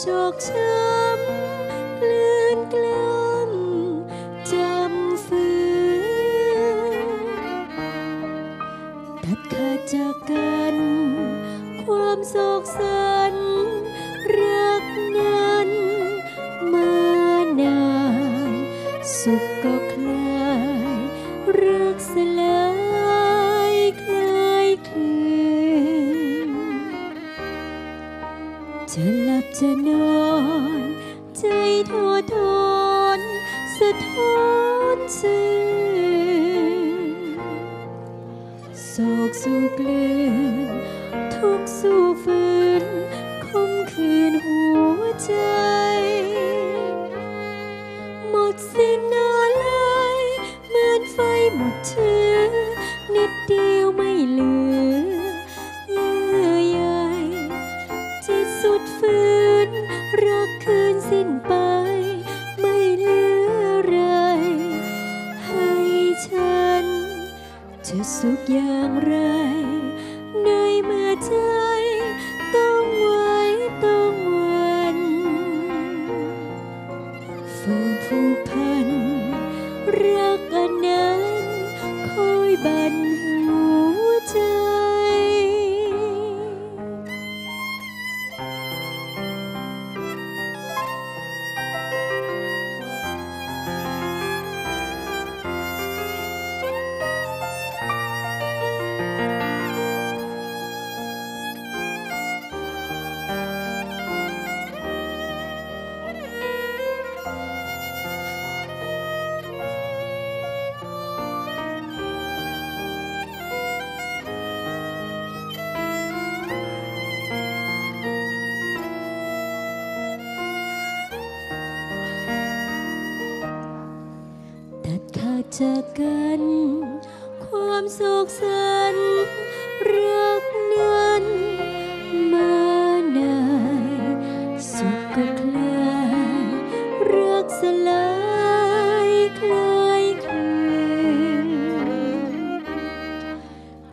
โช จะนอนใจทอทอนสะท้อนซึ้งโศกสู่กลืนทุกสู่ฝืนคมคืนหัวใจ หมดสิ้นอะไรเหมือนไฟหมดเชื้อนิดเดียวไม่เหลือ รักกันนะ จากกัน ความโศกสันรักนั้นมานานสุขก็คลายรักสลายคลายคลืน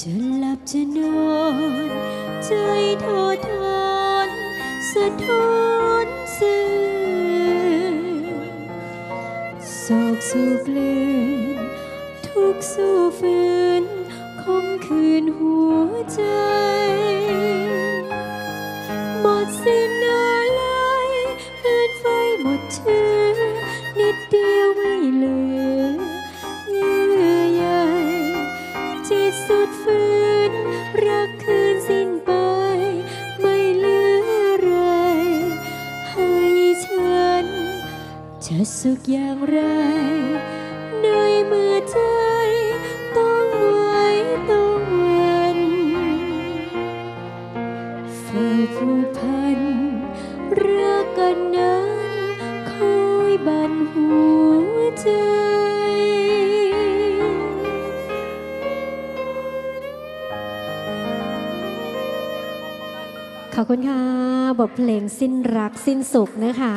จะหลับจะนอนใจทอทอนสะท้อนซึ้งโศกสู่กลืน สุขอย่างไร ในเมื่อใจต้องไว้ต้องวันเฝ้าผูกพันรักกันนั้นคอยบันหัวใจขอบคุณค่ะ บทเพลงสิ้นรักสิ้นสุขนะคะ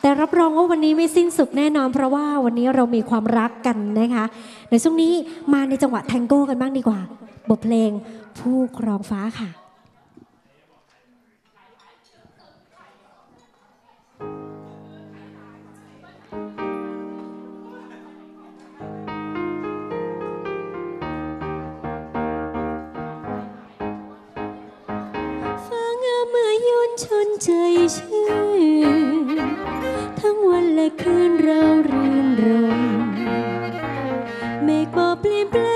แต่รับรองว่าวันนี้ไม่สิ้นสุขแน่นอน เพราะว่าวันนี้เรามีความรักกันนะคะในช่วงนี้มาในจังหวะแทงโก้กันบ้างดีกว่า บทเพลงผู้ครองฟ้าค่ะ อยนชนใจชื่นทั้งวันและคืนเรารื่นรมเมฆบอกเปลี่ยนแปลง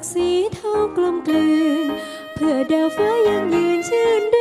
ศักดิ์ศรีเท่ากลมกลืน เพื่อดาวฟ้ายังยืนชื่น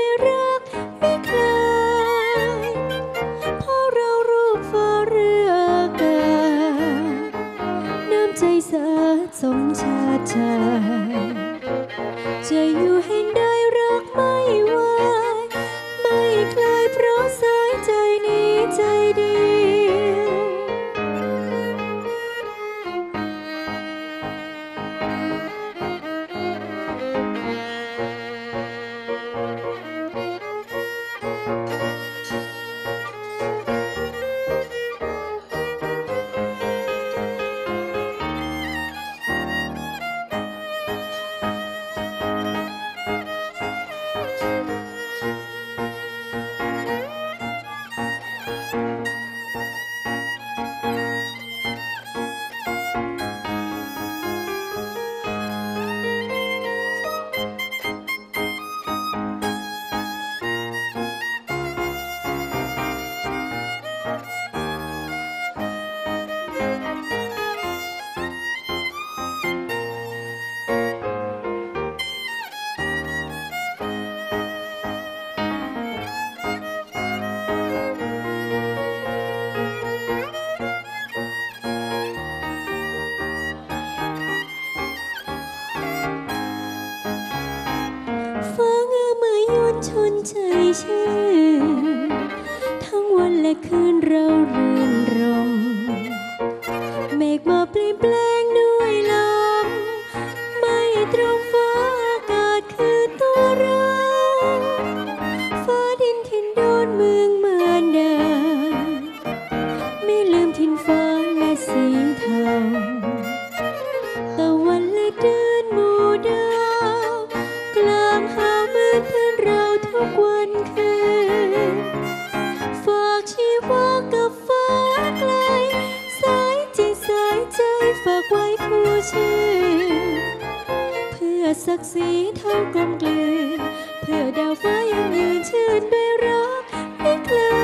ดศักดิ์ศรีเท่ากลมกลืน เพื่อดาวฟ้ายังยืนชื่นด้วยรักไม่คลา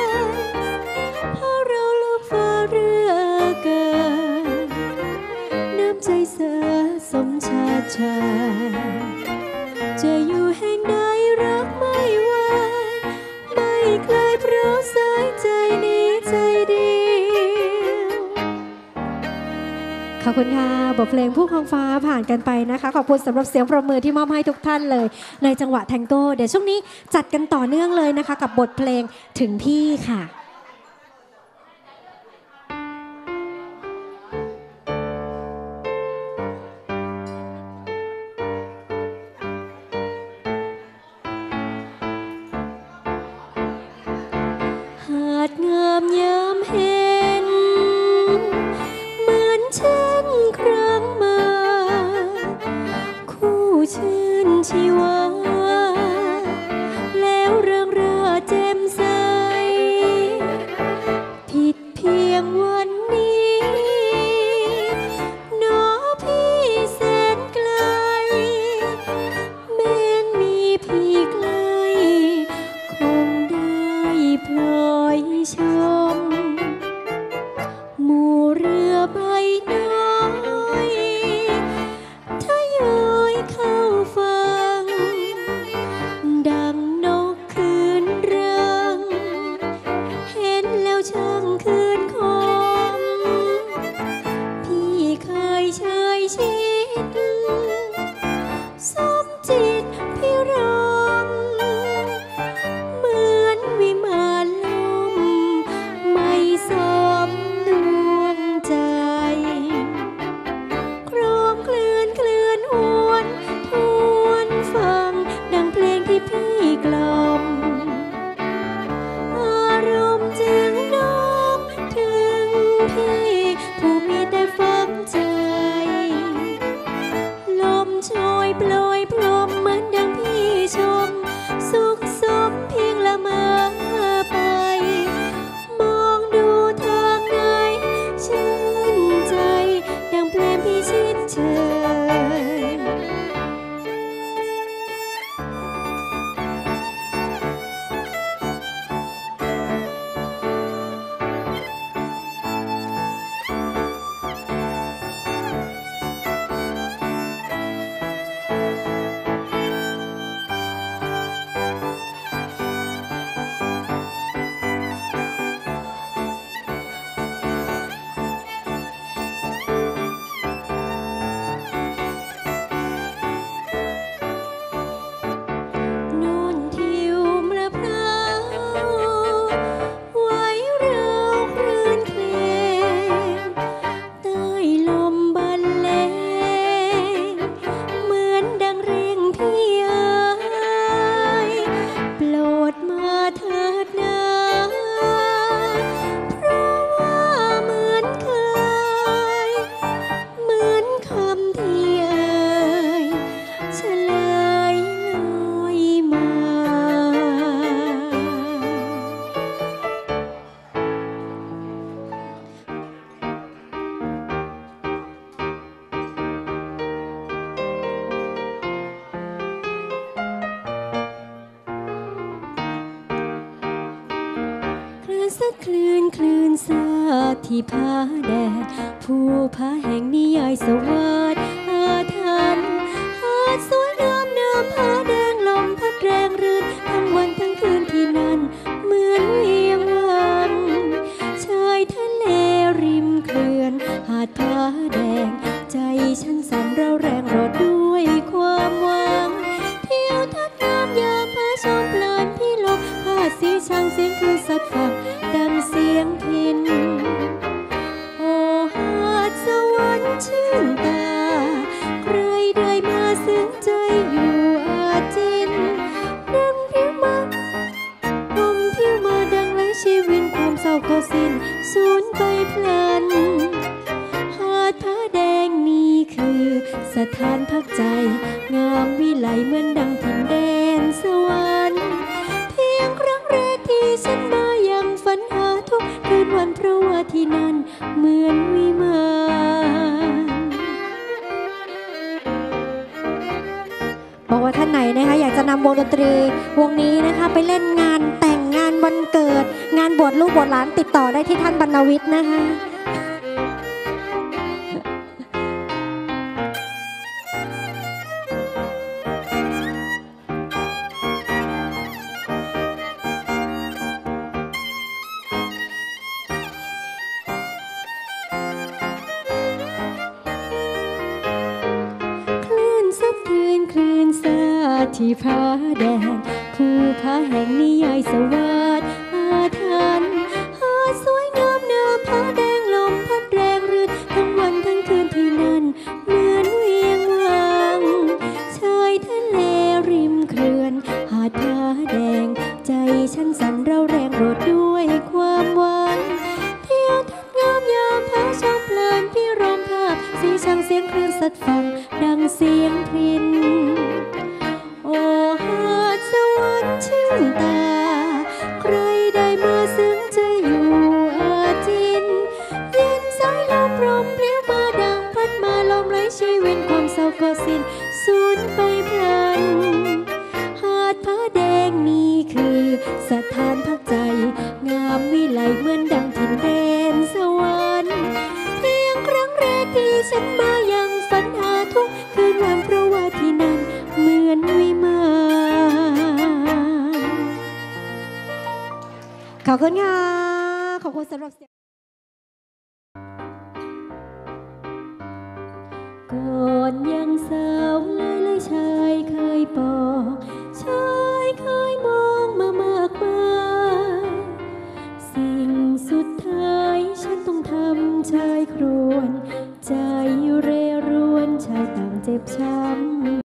ยเพราะเราลูกฟ้าเรือเกินน้ำใจเสือสมชาติชาย ขอบคุณค่ะบทเพลงผู้คองฟ้าผ่านกันไปนะคะ ขอบคุณสำหรับเสียงปรบมือที่มอบให้ทุกท่านเลย ในจังหวะแทงโก้เดี๋ยวช่วงนี้จัดกันต่อเนื่องเลยนะคะ กับบทเพลงถึงพี่ค่ะ สักคลื่นคลื่นสาที่พาแดดผู้พาแห่งนิยายสวัสดิ์อาทันหาสวยงามเนื้อผ้าแดงลมพัดแรงรื่นทั้งวันทั้งคืนที่นั่น เหมือนเวียงวันชายทะเลริมเขื่อน หาดผ้าแดง ใจฉันสั่นเร่า ดรูกบทหลานติดต่อได้ที่ท่านบรรณวิทย์นะคะินสูญไปพลัน หาดผาแดงนี่คือ สถานพักใจ งามวิไลเหมือนดังถิ่นแดนสวรรค์เพียงครั้งแรกที่ฉันมายังฝันอาทุกคืนวันเพราะว่าที่นั่นเหมือนวิมานขอบคุณค่ะขอบคุณสำหรับ